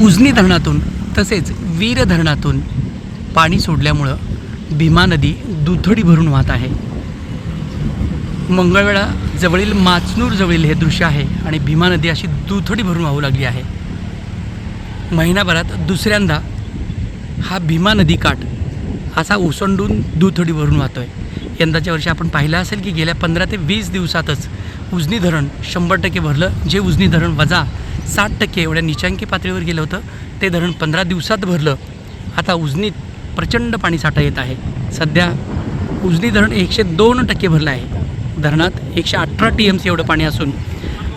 उजनी धरणातून तसेच वीर धरणातून पाणी सोडल्यामुळं भीमा नदी दुथडी भरून वाहत आहे. मंगळवेळा जवळील माचनूर जवळील हे दृश्य आहे आणि भीमा नदी अशी दुथडी भरून वाहू लागली आहे. महिनाभरात दुसऱ्यांदा हा भीमा नदी काठ असा ओसंडून दुथडी भरून वाहतोय. यंदाच्या वर्षी आपण पाहिलं असेल की गेल्या पंधरा ते वीस दिवसातच उजनी धरण शंभर टक्के भरलं. जे उजनी धरण वजा साठ टक्के एवढ्या निचांकी पातळीवर गेलं होतं. ते धरण पंधरा दिवसात भरलं. आता उजनीत प्रचंड पाणी साठा येत आहे. सध्या उजनी धरण एकशे दोन टक्के भरलं आहे. धरणात एकशे अठरा टी एम सी एवढं पाणी असून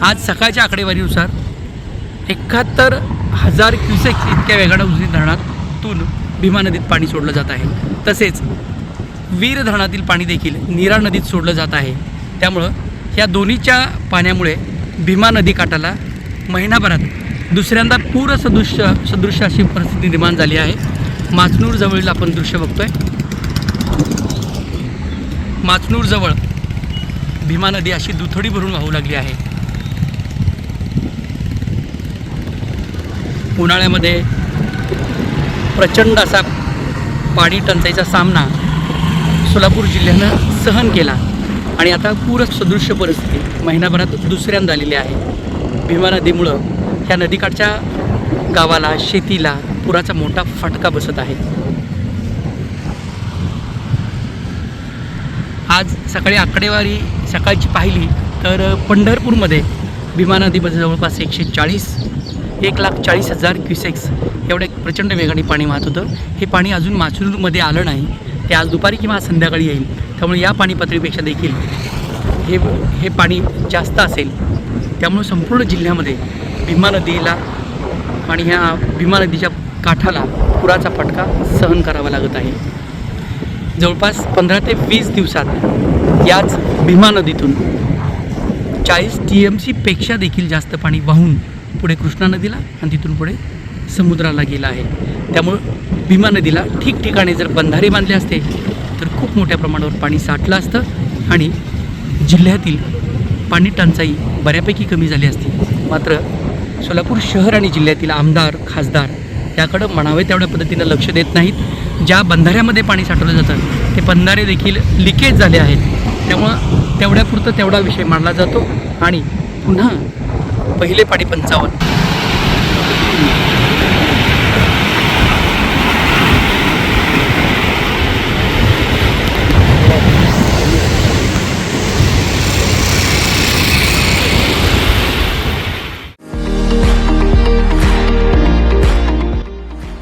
आज सकाळच्या आकडेवारीनुसार एकाहत्तर हजार क्युसेक इतक्या वेगानं उजनी धरणातून भीमा नदीत पाणी सोडलं जात आहे. तसेच वीर धरणातील पाणी देखील नीरा नदीत सोडलं जात आहे. त्यामुळं या दोन्हीच्या पाण्यामुळे भीमा नदी काठाला महिनाभरात दुसऱ्यांदा पूर सदृश्य सदृश्य अशी परिस्थिती निर्माण झाली आहे. माचनूर जवळील आपण दृश्य बघतोय. माचनूर जवळ भीमा नदी अशी दुथडी भरून वाहू लागली आहे. उन्हाळ्यामध्ये प्रचंड असा पाणी टंचाईचा सामना सोलापूर जिल्ह्यानं सहन केला आणि आता पूर सदृश्य परिस्थिती महिनाभरात दुसऱ्यांदा आलेली आहे. भीमा नदीमुळं ह्या नदीकाठच्या गावाला शेतीला पुराचा मोठा फटका बसत आहे. आज सकाळी आकडेवारी सकाळची पाहिली तर पंढरपूरमध्ये भीमा नदीमध्ये जवळपास एकशे चाळीस एक लाख चाळीस हजार क्युसेक्स एवढ्या प्रचंड वेगाने पाणी वाहत होतं. हे पाणी अजून माचूरमध्ये आलं नाही. ते आज दुपारी किंवा आज संध्याकाळी येईल. त्यामुळे या पाणी पातळीपेक्षा देखील हे हे पाणी जास्त असेल. त्यामुळे संपूर्ण जिल्ह्यामध्ये भीमा नदीला आणि ह्या भीमा नदीच्या काठाला पुराचा फटका सहन करावा लागत आहे. जवळपास पंधरा ते वीस दिवसात याच भीमा नदीतून चाळीस टी एम सीपेक्षा देखील जास्त पाणी वाहून पुढे कृष्णा नदीला आणि तिथून पुढे समुद्राला गेला आहे. त्यामुळं भीमा नदीला ठिकठिकाणी जर बंधारे बांधले असते तर खूप मोठ्या प्रमाणावर पाणी साठलं असतं आणि जिल्ह्यातील पाणी टंचाई बऱ्यापैकी कमी झाली असती. मात्र सोलापूर शहर आणि जिल्ह्यातील आमदार खासदार याकडं म्हणावे तेवढ्या पद्धतीनं लक्ष देत नाहीत. ज्या बंधाऱ्यामध्ये पाणी साठवलं जातं ते बंधारे देखील लिकेज झाले आहेत. त्यामुळं तेवढ्यापुरतं तेवढा विषय मांडला जातो आणि पुन्हा पहिले पाणी पंचावन्न.